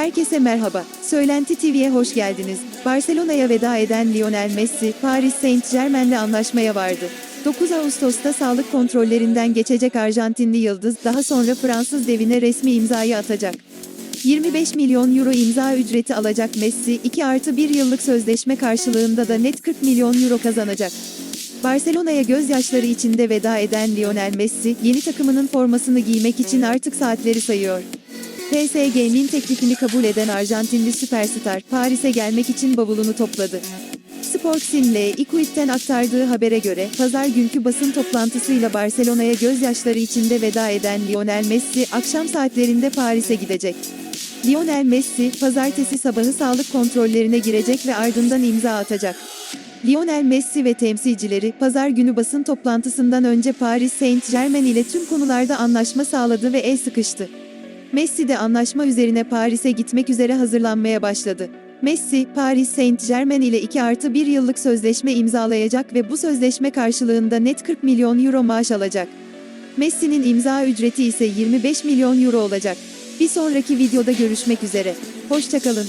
Herkese merhaba. Söylenti TV'ye hoş geldiniz. Barcelona'ya veda eden Lionel Messi, Paris Saint-Germain'le anlaşmaya vardı. 9 Ağustos'ta sağlık kontrollerinden geçecek Arjantinli yıldız daha sonra Fransız devine resmi imzayı atacak. 25 milyon euro imza ücreti alacak Messi, 2 artı 1 yıllık sözleşme karşılığında da net 40 milyon euro kazanacak. Barcelona'ya gözyaşları içinde veda eden Lionel Messi, yeni takımının formasını giymek için artık saatleri sayıyor. PSG'nin teklifini kabul eden Arjantinli süperstar, Paris'e gelmek için bavulunu topladı. Sportsim'le Equipe'den aktardığı habere göre, pazar günkü basın toplantısıyla Barcelona'ya gözyaşları içinde veda eden Lionel Messi, akşam saatlerinde Paris'e gidecek. Lionel Messi, pazartesi sabahı sağlık kontrollerine girecek ve ardından imza atacak. Lionel Messi ve temsilcileri, pazar günü basın toplantısından önce Paris Saint-Germain ile tüm konularda anlaşma sağladı ve el sıkıştı. Messi de anlaşma üzerine Paris'e gitmek üzere hazırlanmaya başladı. Messi, Paris Saint-Germain ile 2 artı 1 yıllık sözleşme imzalayacak ve bu sözleşme karşılığında net 40 milyon euro maaş alacak. Messi'nin imza ücreti ise 25 milyon euro olacak. Bir sonraki videoda görüşmek üzere. Hoşçakalın.